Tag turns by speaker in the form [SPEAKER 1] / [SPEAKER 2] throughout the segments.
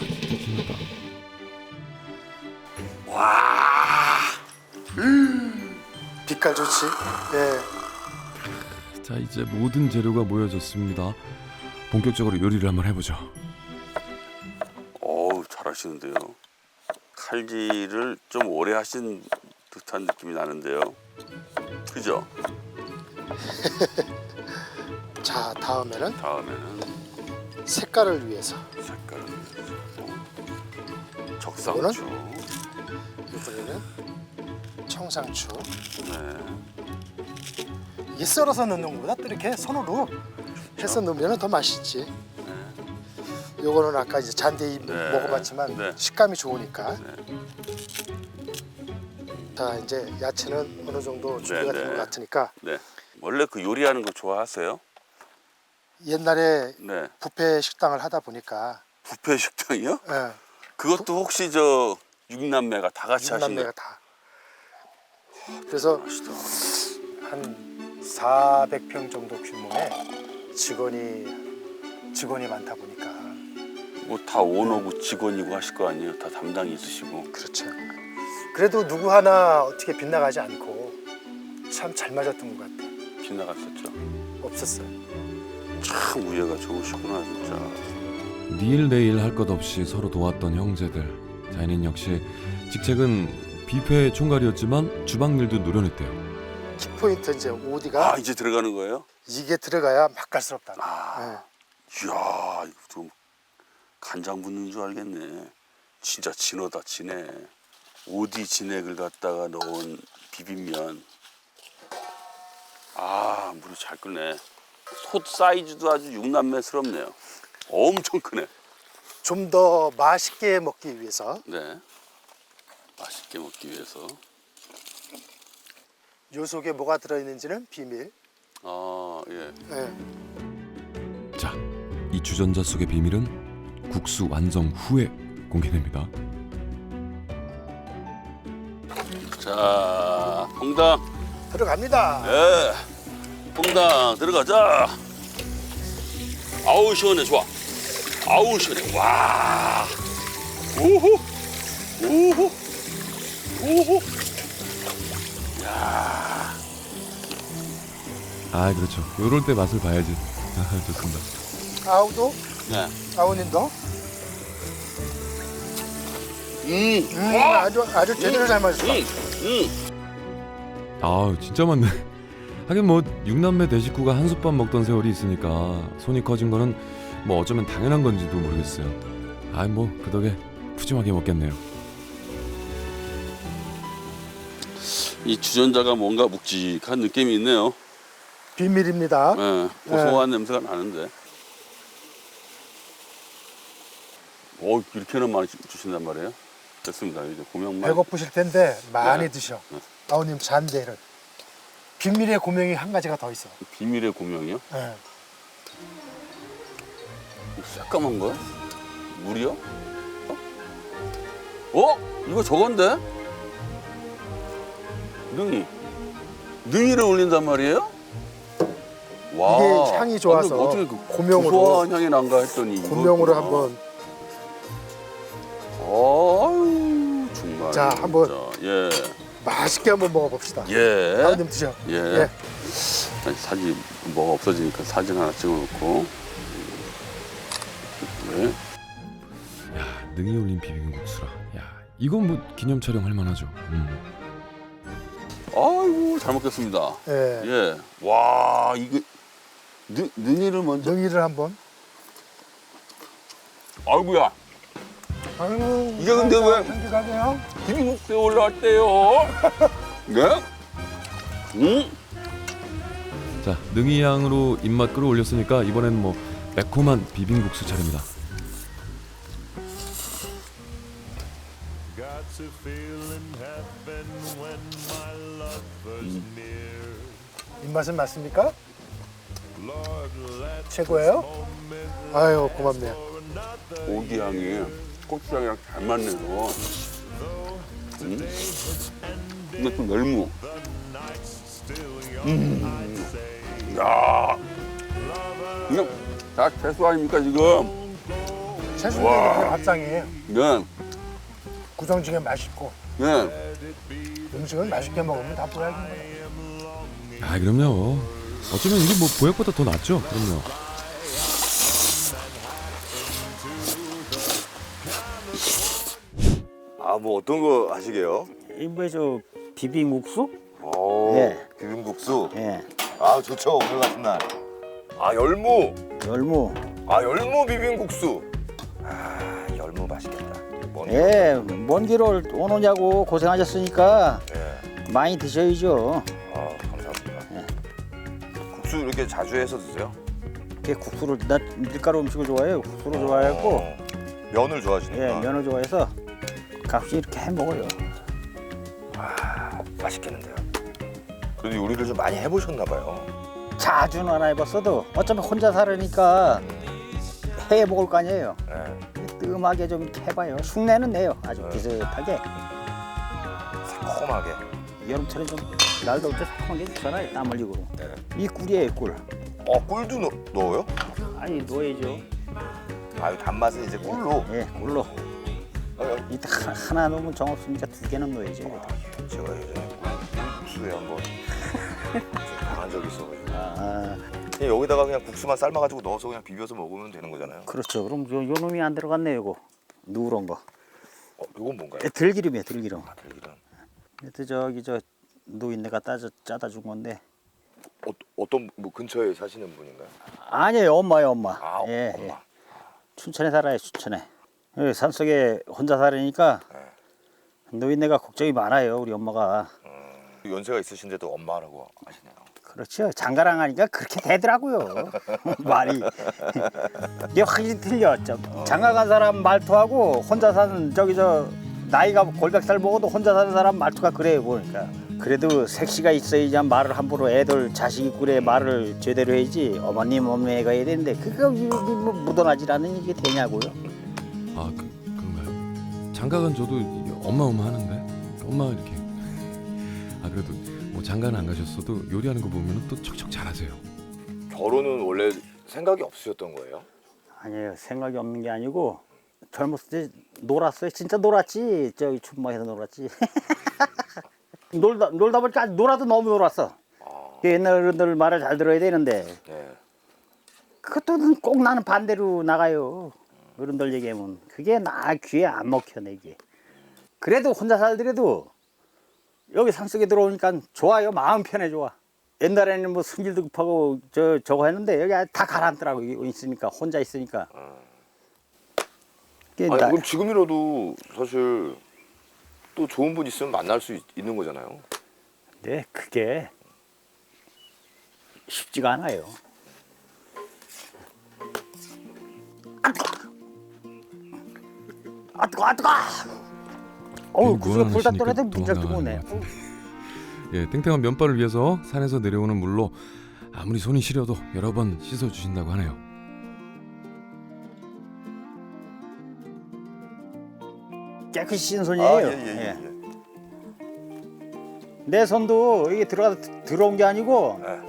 [SPEAKER 1] 진짜 진하다.
[SPEAKER 2] 빛깔 좋지. 예.
[SPEAKER 1] 자 이제 모든 재료가 모여졌습니다. 본격적으로 요리를 한번 해보죠.
[SPEAKER 3] 어우 잘하시는데요. 칼질을 좀 오래 하신 듯한 느낌이 나는데요. 그죠?
[SPEAKER 2] 자 다음에는
[SPEAKER 3] 다음에는
[SPEAKER 2] 색깔을 위해서
[SPEAKER 3] 색깔을 적상추.
[SPEAKER 2] 이번에는 청상추.
[SPEAKER 3] 네.
[SPEAKER 2] 이게 썰어서 넣는 것보다 또 이렇게 손으로 해서 넣으면 더 맛있지. 요거는 아까 이제 잔디
[SPEAKER 3] 네.
[SPEAKER 2] 먹어봤지만
[SPEAKER 3] 네.
[SPEAKER 2] 식감이 좋으니까.
[SPEAKER 3] 네.
[SPEAKER 2] 자 이제 야채는 어느 정도 준비가
[SPEAKER 3] 네,
[SPEAKER 2] 된것
[SPEAKER 3] 네.
[SPEAKER 2] 같으니까
[SPEAKER 3] 네. 원래 그 요리하는 거 좋아하세요?
[SPEAKER 2] 옛날에
[SPEAKER 3] 네.
[SPEAKER 2] 뷔페 식당을 하다 보니까
[SPEAKER 3] 부페 식당이요?
[SPEAKER 2] 예,
[SPEAKER 3] 그것도 혹시 저 육남매가 다 같이 하신
[SPEAKER 2] 육남매가
[SPEAKER 3] 거
[SPEAKER 2] 다. 그래서. 한 400평 정도 규모의 직원이 직원이 많다 보니까
[SPEAKER 3] 뭐다 오너고 직원이고 하실 거 아니에요? 다 담당이 있으시고.
[SPEAKER 2] 그렇죠. 그래도 누구 하나 어떻게 빗나가지 않고 참 잘 맞았던 것 같아.
[SPEAKER 3] 빗나갔었죠.
[SPEAKER 2] 없었어요.
[SPEAKER 3] 참 우애가 좋으시구나 진짜.
[SPEAKER 1] 니일 내일 할 것 없이 서로 도왔던 형제들. 자연인 역시 직책은 뷔페 총괄이었지만 주방 일도 노련했대요.
[SPEAKER 2] 키포인트 이제 오디가
[SPEAKER 3] 아 이제 들어가는 거예요?
[SPEAKER 2] 이게 들어가야 맛깔스럽다.
[SPEAKER 3] 아.
[SPEAKER 2] 예.
[SPEAKER 3] 이야 이거 좀 간장 붓는 줄 알겠네. 진짜 진하다 진해. 오디 진액을 갖다가 넣은 비빔면. 아 물이 잘 끓네. 솥 사이즈도 아주 육남매스럽네요. 엄청 크네.
[SPEAKER 2] 좀 더 맛있게 먹기 위해서
[SPEAKER 3] 네. 맛있게 먹기 위해서.
[SPEAKER 2] 요 속에 뭐가 들어있는지는 비밀.
[SPEAKER 3] 아 예.
[SPEAKER 2] 예.
[SPEAKER 1] 자, 이 주전자 속의 비밀은 국수 완성 후에 공개됩니다.
[SPEAKER 3] 자 퐁당.
[SPEAKER 2] 들어갑니다.
[SPEAKER 3] 예. 퐁당 들어가자. 아우 시원해 좋아. 아우 시원해. 와. 오호. 오호. 오호.
[SPEAKER 1] 아, 그렇죠. 요럴 때 맛을 봐야지. 아, 좋습니다.
[SPEAKER 2] 아우도
[SPEAKER 3] 네.
[SPEAKER 2] 아우님도
[SPEAKER 3] 음.
[SPEAKER 2] 음, 아주 아주 제대로 잘 맞았어.
[SPEAKER 3] 음. 음.
[SPEAKER 1] 아, 진짜 많네. 하긴 뭐 육남매 대식구가 한솥밥 먹던 세월이 있으니까 손이 커진 거는 뭐 어쩌면 당연한 건지도 모르겠어요. 아, 뭐 그 덕에 푸짐하게 먹겠네요.
[SPEAKER 3] 이 주전자가 뭔가 묵직한 느낌이 있네요.
[SPEAKER 2] 비밀입니다.
[SPEAKER 3] 예. 고소한 냄새가 나는데. 오 이렇게나 많이 주- 주신단 말이에요? 됐습니다. 이제 고명만.
[SPEAKER 2] 배고프실 텐데 많이
[SPEAKER 3] 네.
[SPEAKER 2] 드셔.
[SPEAKER 3] 네.
[SPEAKER 2] 아우님 잔대를. 비밀의 고명이 한 가지가 더 있어.
[SPEAKER 3] 비밀의 고명이요?
[SPEAKER 2] 예.
[SPEAKER 3] 새까만 거야? 물이요? 어? 어? 이거 저건데? 능이. 능이를 올린단 말이에요? 와.
[SPEAKER 2] 이게 향이 좋아서
[SPEAKER 3] 어떻게 그
[SPEAKER 2] 고명으로-
[SPEAKER 3] 고소한 향이 난가 했더니
[SPEAKER 2] 고명으로. 한번
[SPEAKER 3] 아유 정말.
[SPEAKER 2] 자, 한번.
[SPEAKER 3] 진짜. 예.
[SPEAKER 2] 맛있게 한번 먹어봅시다.
[SPEAKER 3] 예.
[SPEAKER 2] 아우님 드셔.
[SPEAKER 3] 예.
[SPEAKER 2] 예.
[SPEAKER 3] 사진 뭐가 없어지니까 사진 하나 찍어놓고. 네.
[SPEAKER 1] 야, 능이 올린 비빔 국수라. 야, 이건 뭐 기념 촬영 할 만하죠. 음.
[SPEAKER 3] 아이고 잘 먹겠습니다.
[SPEAKER 2] 예.
[SPEAKER 3] 예. 와 이거 능, 능이를 먼저.
[SPEAKER 2] 능이를 한번.
[SPEAKER 3] 아이고야.
[SPEAKER 2] 아이고.
[SPEAKER 3] 이게 근데 왜-
[SPEAKER 2] 향기가네요.
[SPEAKER 3] 비빔국수에 올라왔대요. 네? 음?
[SPEAKER 1] 자, 능이 향으로 입맛 끌어올렸으니까 이번엔 뭐 매콤한 비빔국수 차례입니다.
[SPEAKER 2] 입맛은 맞습니까? 최고예요? 아유 고맙네요.
[SPEAKER 3] 고기 향이 고추장이랑 잘 맞네요. 음? 근데 좀 열무. 음. 야. 이거 다 채소 아닙니까 지금? 와.
[SPEAKER 2] 밥상이에요.
[SPEAKER 3] 면,
[SPEAKER 2] 구성지게 맛있고
[SPEAKER 3] 면.
[SPEAKER 2] 음식을 맛있게 먹으면 다 보약인 거야.
[SPEAKER 1] 아 그럼요. 어쩌면 이게 뭐 보약보다 더 낫죠. 그럼요.
[SPEAKER 4] 아 뭐 어떤 거 하시게요?
[SPEAKER 5] 이뭐저 비빔국수?
[SPEAKER 4] 오
[SPEAKER 5] 예.
[SPEAKER 4] 비빔국수.
[SPEAKER 5] 예.
[SPEAKER 4] 아 좋죠 오늘 같은 날. 아 열무.
[SPEAKER 5] 열무.
[SPEAKER 4] 아 열무 비빔국수. 아 열무 맛있겠다. 뭔?
[SPEAKER 5] 예. 먼 길을 오느냐고 고생하셨으니까
[SPEAKER 4] 예.
[SPEAKER 5] 많이 드셔야죠. 예.
[SPEAKER 4] 국수 이렇게 자주 해서 드세요?
[SPEAKER 5] 이게 국수를 나 밀가루 음식을 좋아해요. 국수를 좋아하고
[SPEAKER 4] 어, 면을
[SPEAKER 5] 예,
[SPEAKER 4] 좋아하시니까.
[SPEAKER 5] 면을 좋아해서 가끔씩 이렇게 해 먹어요.
[SPEAKER 4] 아 맛있겠는데요. 그래도 요리를 좀 많이 해보셨나 봐요.
[SPEAKER 5] 자주는 안 해봤어도 어차피 혼자 살으니까 해 먹을 거 아니에요.
[SPEAKER 4] 예.
[SPEAKER 5] 뜸하게 좀 이렇게 해봐요. 흉내는 내요. 아주
[SPEAKER 4] 네.
[SPEAKER 5] 비슷하게.
[SPEAKER 4] 새콤하게.
[SPEAKER 5] 여름철에 좀 날도 없죠. 새콤하게 좋잖아요. 땀 흘리고.
[SPEAKER 4] 네.
[SPEAKER 5] 이 꿀이에요, 꿀.
[SPEAKER 4] 어 꿀도 넣, 넣어요?
[SPEAKER 5] 아니 넣어야죠.
[SPEAKER 4] 아 단맛은 이제 꿀로.
[SPEAKER 5] 예, 꿀로.
[SPEAKER 4] 어,
[SPEAKER 5] 이따 하나, 하나 넣으면 정 없으니까 두 개는 넣어야죠.
[SPEAKER 4] 제가 예전에 국수에 한번 좀 당한 적이 있어가지고.
[SPEAKER 5] 아,
[SPEAKER 4] 그냥 여기다가 그냥 국수만 삶아가지고 넣어서 그냥 비벼서 먹으면 되는 거잖아요.
[SPEAKER 5] 그렇죠. 그럼 요, 요 놈이 안 들어갔네요, 이거. 누런 거.
[SPEAKER 4] 어, 이건 뭔가요?
[SPEAKER 5] 예, 들기름이에요, 들기름.
[SPEAKER 4] 아, 들기름.
[SPEAKER 5] 그때 저기 저 노인네가 따져 짜다 준 건데.
[SPEAKER 4] 어, 어떤 뭐 근처에 사시는 분인가요?
[SPEAKER 5] 아니에요, 엄마요, 엄마.
[SPEAKER 4] 아,
[SPEAKER 5] 예,
[SPEAKER 4] 엄마.
[SPEAKER 5] 예. 춘천에 살아요, 춘천에. 예, 산속에 혼자 살으니까
[SPEAKER 4] 네.
[SPEAKER 5] 노인네가 걱정이 많아요, 우리 엄마가.
[SPEAKER 4] 연세가 있으신데도 엄마라고 하시네요.
[SPEAKER 5] 그렇죠. 장가랑 하니까 그렇게 되더라고요. 말이. 이게 확실히 틀려. 저 장가 간 사람 말투하고 혼자 사는 저기 저 나이가 골백살 먹어도 혼자 사는 사람 말투가 그래요 보니까. 그래도 색시가 있어야지 말을 함부로 애들 자식이 꿀에 말을 제대로 해야지 어머님 어머니가 해야 되는데 그거 이- 이- 뭐 묻어나질 않으니 이게 되냐고요.
[SPEAKER 1] 아 그, 그런가요? 장가간 저도 엄마 엄마 하는데 엄마 이렇게 아 그래도 뭐 장가는 안 가셨어도 요리하는 거 보면 또 척척 잘하세요.
[SPEAKER 4] 결혼은 원래 생각이 없으셨던 거예요?
[SPEAKER 5] 아니에요. 생각이 없는 게 아니고 젊었을 때 놀았어요. 진짜 놀았지. 저기 춘마에서 놀았지. 놀다 놀다 보니까 놀아도 너무 놀았어. 그 옛날 어른들 말을 잘 들어야 되는데
[SPEAKER 4] 네.
[SPEAKER 5] 그것도 꼭 나는 반대로 나가요. 어른들 얘기하면 그게 나 귀에 안 먹혀 내게. 그래도 혼자 살더라도 여기 산속에 들어오니까 좋아요. 마음 편해 좋아. 옛날에는 뭐 승질도 급하고 저 저거 했는데 여기 다 가라앉더라고 있으니까 혼자 있으니까. 그게
[SPEAKER 4] 아니
[SPEAKER 5] 나-
[SPEAKER 4] 그럼 지금이라도 사실 또 좋은 분 있으면 만날 수 있, 는 거잖아요.
[SPEAKER 5] 네, 그게 쉽지가 않아요. 아 뜨거, 아 뜨거. 어우, 구슬에 불다
[SPEAKER 1] 도망가는
[SPEAKER 5] 뜨거우네.
[SPEAKER 1] 것 예, 탱탱한 면발을 위해서 산에서 내려오는 물로 아무리 손이 시려도 여러 번 씻어 주신다고 하네요.
[SPEAKER 5] 깨끗이 씻은 손이에요. 예. 내 손도 이게 들어가 들어온 게 아니고
[SPEAKER 4] 네.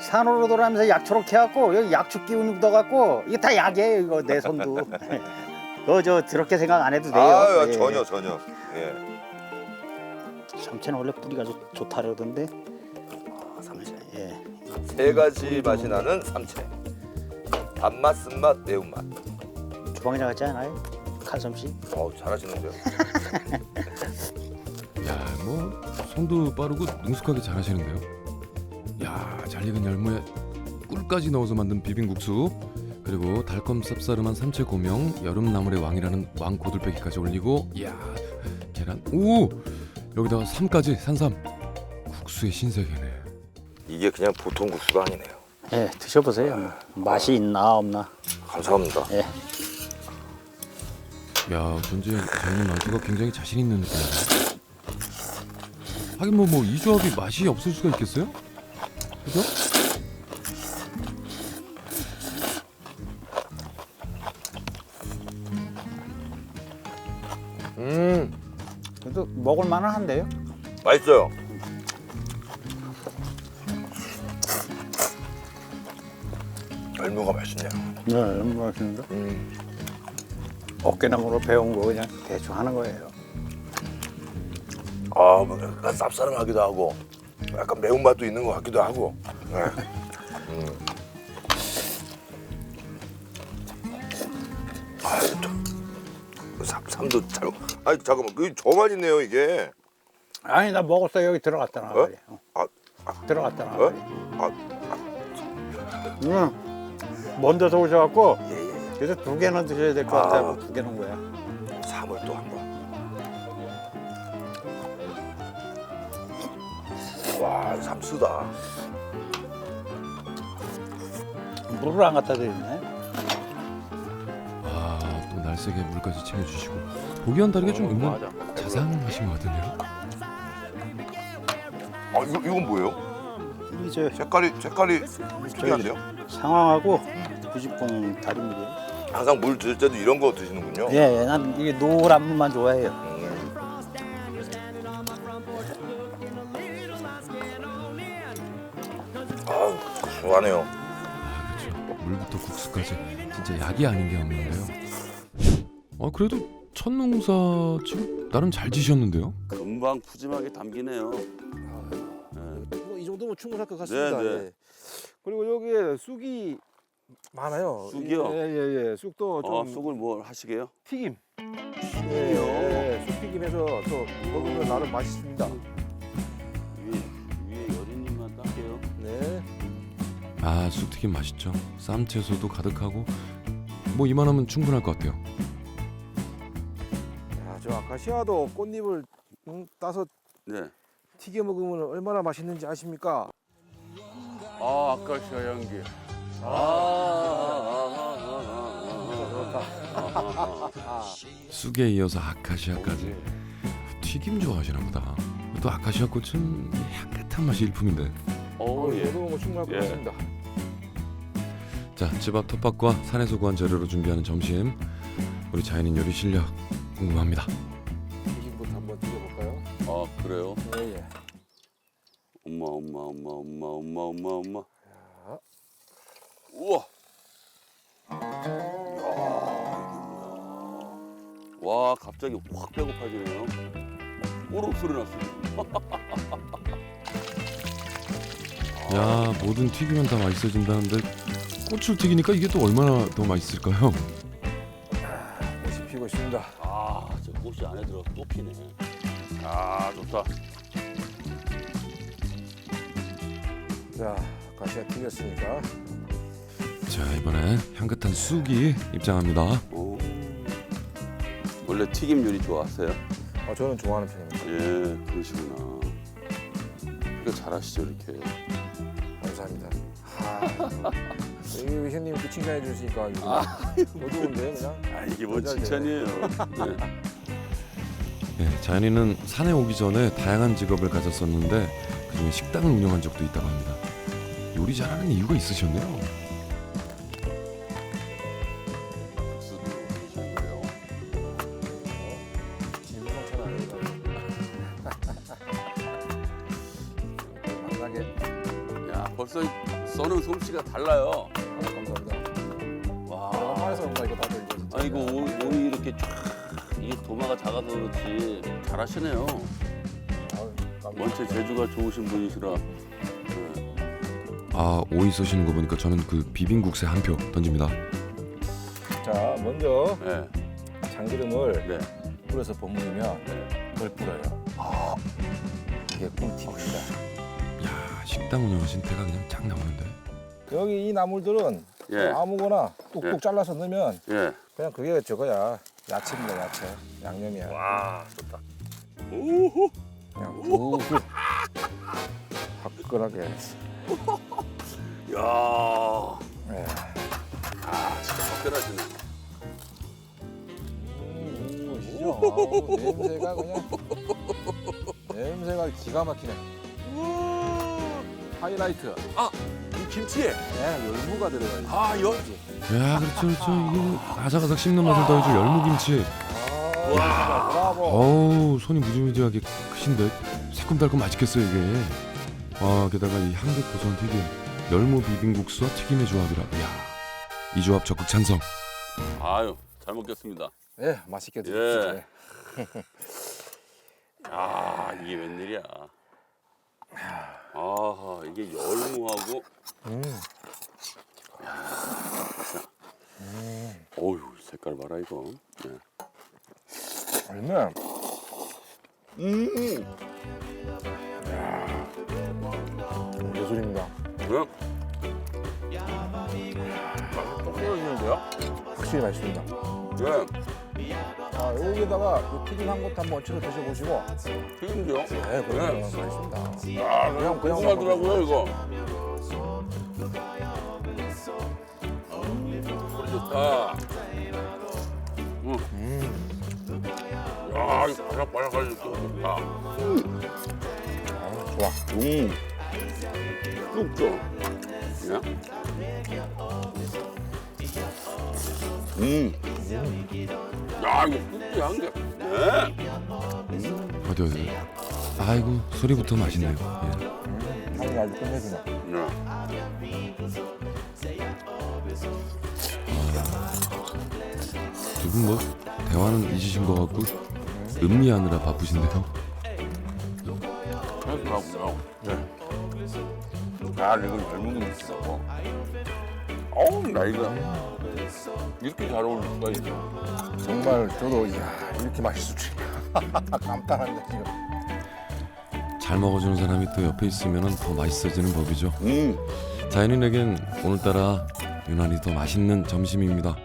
[SPEAKER 5] 산으로 돌아가면서 약초록 해갖고 여기 약초 기운이 묻어갖고 이게 다 약이에요. 이거 내 손도. 그거 저 더럽게 생각 안 해도 돼요.
[SPEAKER 4] 아
[SPEAKER 5] 예.
[SPEAKER 4] 전혀 전혀. 예.
[SPEAKER 5] 참치는 원래 뿌리가 좋, 좋다 그러던데.
[SPEAKER 4] 아, 삼채.
[SPEAKER 5] 예.
[SPEAKER 4] 세 가지 맛이 나는 삼채. 단맛, 쓴맛, 매운맛.
[SPEAKER 5] 주방에 나갔지 않아요? 칼솜씨?
[SPEAKER 4] 어 잘하시는데요.
[SPEAKER 1] 야, 뭐 손도 빠르고 능숙하게 잘하시는데요. 야, 잘 익은 열무에 꿀까지 넣어서 만든 비빔국수 그리고 달콤 쌉싸름한 삼채 고명 여름 나물의 왕이라는 왕 고들빼기까지 올리고 야 계란 오 여기다가 삼까지 산삼 국수의 신세계네.
[SPEAKER 4] 이게 그냥 보통 국수가 아니네요.
[SPEAKER 5] 예, 드셔보세요. 맛이 있나 없나.
[SPEAKER 4] 감사합니다.
[SPEAKER 5] 예.
[SPEAKER 1] 야, 전제 저희는 만두가 굉장히 자신 있는 느낌인데. 하긴 뭐 뭐 이 조합이 맛이 없을 수가 있겠어요? 그죠?
[SPEAKER 4] 음
[SPEAKER 5] 그래도 먹을 만은 한데요.
[SPEAKER 4] 맛있어요. 열무가 맛있네요.
[SPEAKER 5] 네, 맛있는데.
[SPEAKER 4] 음.
[SPEAKER 5] 어깨너머로 배운 거 그냥 대충 하는 거예요.
[SPEAKER 4] 아, 뭐 약간 쌉싸름하기도 하고 약간 매운맛도 있는 것 같기도 하고. 네. 음. 아, 참. 삼, 삼도 잘. 아니 잠깐만, 그 저만 있네요 이게.
[SPEAKER 5] 아니 나 먹었어 여기 들어갔다 나
[SPEAKER 4] 어?
[SPEAKER 5] 말이야.
[SPEAKER 4] 아,
[SPEAKER 5] 들어갔다 나
[SPEAKER 4] 어?
[SPEAKER 5] 말이야.
[SPEAKER 4] 아,
[SPEAKER 5] 응. 먼저서 오셔갖고
[SPEAKER 4] 예, 예,
[SPEAKER 5] 그래서 두 개는 드셔야 될 것
[SPEAKER 4] 아.
[SPEAKER 5] 같아요. 두 개는 거야.
[SPEAKER 4] 예. 삼을 또한 번. 와, 삼수다.
[SPEAKER 5] 물을 안 갖다 드리네.
[SPEAKER 1] 아, 또 날쌔게 물까지 챙겨주시고 보기와는 다르게 좀 은근
[SPEAKER 3] 맞아.
[SPEAKER 1] 자상하신 것 같은데요.
[SPEAKER 4] 아, 이거 이건 뭐예요?
[SPEAKER 5] 이게 저
[SPEAKER 4] 색깔이 색깔이 특이한데요?
[SPEAKER 5] 상황하고 부직봉 다리미리.
[SPEAKER 4] 항상 물 드실 때도 이런 거 드시는군요.
[SPEAKER 5] 예, 예, 난 이게 노란 물만 좋아해요.
[SPEAKER 4] 음. 아.
[SPEAKER 1] 아, 그렇죠. 물부터 국수까지 진짜 약이 아닌 게 없는데요. 아, 그래도 첫 농사 지금 나름 잘 지셨는데요.
[SPEAKER 3] 금방 푸짐하게 담기네요.
[SPEAKER 6] 뭐이 정도면 충분할 것 같습니다.
[SPEAKER 3] 네, 네.
[SPEAKER 6] 예. 그리고 여기에 쑥이 많아요.
[SPEAKER 3] 쑥이요?
[SPEAKER 6] 예예예. 예, 쑥도 좀
[SPEAKER 3] 어, 쑥을 뭘 하시게요?
[SPEAKER 6] 튀김. 예, 예, 예. 쑥 튀김해서 또 먹으면 나름 맛있습니다.
[SPEAKER 3] 위에 위에 여린님만 딸게요.
[SPEAKER 6] 네.
[SPEAKER 1] 아, 쑥튀김 맛있죠. 쌈 채소도 가득하고 뭐 이만하면 충분할 것 같아요.
[SPEAKER 6] 야, 저 아카시아도 꽃잎을 음, 따서
[SPEAKER 3] 네.
[SPEAKER 6] 튀겨 먹으면 얼마나 맛있는지 아십니까?
[SPEAKER 3] 아 아카시아 향기. 아.
[SPEAKER 1] 쑥에 이어서 아카시아까지 튀김 좋아하시나 보다. 또 아카시아 꽃은 향긋한 맛이 일품인데.
[SPEAKER 6] 오이
[SPEAKER 3] 예.
[SPEAKER 6] 뭐 충분할 것
[SPEAKER 3] 예.
[SPEAKER 6] 같습니다.
[SPEAKER 1] 자, 집 앞 텃밭과 산에서 구한 재료로 준비하는 점심. 우리 자연인 요리 실력 궁금합니다.
[SPEAKER 6] 튀김부터 한번 튀겨볼까요?
[SPEAKER 3] 아 그래요?
[SPEAKER 6] 예, 예.
[SPEAKER 3] 엄마 엄마 엄마 엄마 엄마 엄마 엄마.
[SPEAKER 6] 자,
[SPEAKER 3] 우와. 이야, 이게 뭐야. 와 갑자기 확 배고파지네요. 꼬록 소리 났어.
[SPEAKER 1] 야, 뭐든 튀기면 다 맛있어진다는데 꽃을 튀기니까 이게 또 얼마나 더 맛있을까요?
[SPEAKER 6] 꽃이 피고 있습니다.
[SPEAKER 3] 아 저 꽃이 안에 들어 또 피네. 아 좋다.
[SPEAKER 6] 자, 아카시아 튀겼으니까
[SPEAKER 1] 자, 이번에 향긋한 쑥이 입장합니다.
[SPEAKER 3] 오. 원래 튀김 요리 좋아하세요?
[SPEAKER 6] 어, 저는 좋아하는 편입니다.
[SPEAKER 3] 예 그러시구나. 그러니까 잘하시죠 이렇게.
[SPEAKER 6] 감사합니다. 아, 여기 형님이 또 칭찬해 주시니까 이거 어두운데 그냥.
[SPEAKER 3] 아 이게 뭐. 칭찬이에요. 네.
[SPEAKER 1] 예, 자연이는 산에 오기 전에 다양한 직업을 가졌었는데 그중에 식당을 운영한 적도 있다고 합니다. 요리 잘하는 이유가 있으셨네요.
[SPEAKER 6] 아 이거
[SPEAKER 3] 오, 오이 이렇게 쫙 이게 도마가 작아서 그렇지 잘하시네요. 원체 재주가 좋으신 분이시라. 네.
[SPEAKER 1] 아, 오이 써시는 거 보니까 저는 그 비빔국수에 한 표 던집니다.
[SPEAKER 6] 자 먼저
[SPEAKER 3] 네.
[SPEAKER 6] 참기름을
[SPEAKER 3] 네.
[SPEAKER 6] 뿌려서 버무리면
[SPEAKER 3] 네.
[SPEAKER 6] 덜 뿌려요. 아, 이게 꿀팁입니다.
[SPEAKER 1] 야, 식당 운영하신 때가 그냥 쫙 나오는데.
[SPEAKER 6] 여기 이 나물들은
[SPEAKER 3] 예.
[SPEAKER 6] 아무거나 뚝뚝
[SPEAKER 3] 예.
[SPEAKER 6] 잘라서 넣으면
[SPEAKER 3] 예.
[SPEAKER 6] 그냥 그게 저거야 야채입니다 야채 양념이야.
[SPEAKER 3] 와 좋다.
[SPEAKER 6] 그냥 굵게 화끈하게.
[SPEAKER 3] 야.
[SPEAKER 6] 예.
[SPEAKER 3] 아 진짜 화끈하시네.
[SPEAKER 6] 음, 보시죠. 아우, 냄새가 그냥 냄새가 기가 막히네. 하이라이트.
[SPEAKER 3] 이 김치에.
[SPEAKER 6] 네, 열무가 들어가 있어.
[SPEAKER 3] 아 여.
[SPEAKER 1] 야, 그렇죠, 그렇죠. 이게 아삭아삭 씹는 맛을 더해줄 열무김치.
[SPEAKER 6] 와, 브라보.
[SPEAKER 1] 어우, 손이 무지무지하게 크신데 새콤달콤 맛있겠어요 이게. 아, 게다가 이 향긋 고소한 튀김, 열무 비빔국수와 튀김의 조합이라. 이야, 이 조합 적극 찬성.
[SPEAKER 3] 아유 잘 먹겠습니다.
[SPEAKER 6] 예, 맛있게 드십시오.
[SPEAKER 3] 예. 아 이게 웬일이야. 아 이게 열무하고. 야, 어휴 색깔 봐라 이거. 예.
[SPEAKER 6] 얼마나
[SPEAKER 3] 음.
[SPEAKER 6] 예술입니다.
[SPEAKER 3] 그냥 맛이 떨어지는데요?
[SPEAKER 6] 확실히 맛있습니다.
[SPEAKER 3] 예.
[SPEAKER 6] 아, 여기다가 이 튀김 한 것도 한번 얹혀서 드셔보시고.
[SPEAKER 3] 튀김죠?
[SPEAKER 6] 네, 그러면
[SPEAKER 3] 네.
[SPEAKER 6] 맛있습니다.
[SPEAKER 3] 아
[SPEAKER 6] 그냥-
[SPEAKER 3] 그냥
[SPEAKER 6] 그냥
[SPEAKER 3] 궁금하더라고요 이거. 꿀 좋다. 음. 야 이거 바삭바삭하니 또 좋다.
[SPEAKER 6] 아, 좋아.
[SPEAKER 3] 음. 쑥죠. 그냥. 음. 야 이거 개. 네.
[SPEAKER 1] 어디 어디. 아이고 소리부터 맛있네요. 예.
[SPEAKER 6] 향이 아주 끝내주네.
[SPEAKER 3] 네.
[SPEAKER 1] 두분 뭐 대화는 잊으신 것 같고 음미하느라 바쁘신데요.
[SPEAKER 3] 그렇더라고요. 네. 아, 이걸 젊은 있어. 어우, 나이가 이렇게 잘 어울릴 수가 있어.
[SPEAKER 6] 정말 저도 이야, 이렇게 맛있을 줄 감탄합니다 지금.
[SPEAKER 1] 잘 먹어주는 사람이 또 옆에 있으면 더 맛있어지는 법이죠.
[SPEAKER 3] 음,
[SPEAKER 1] 자연인에겐 오늘따라 유난히 더 맛있는 점심입니다.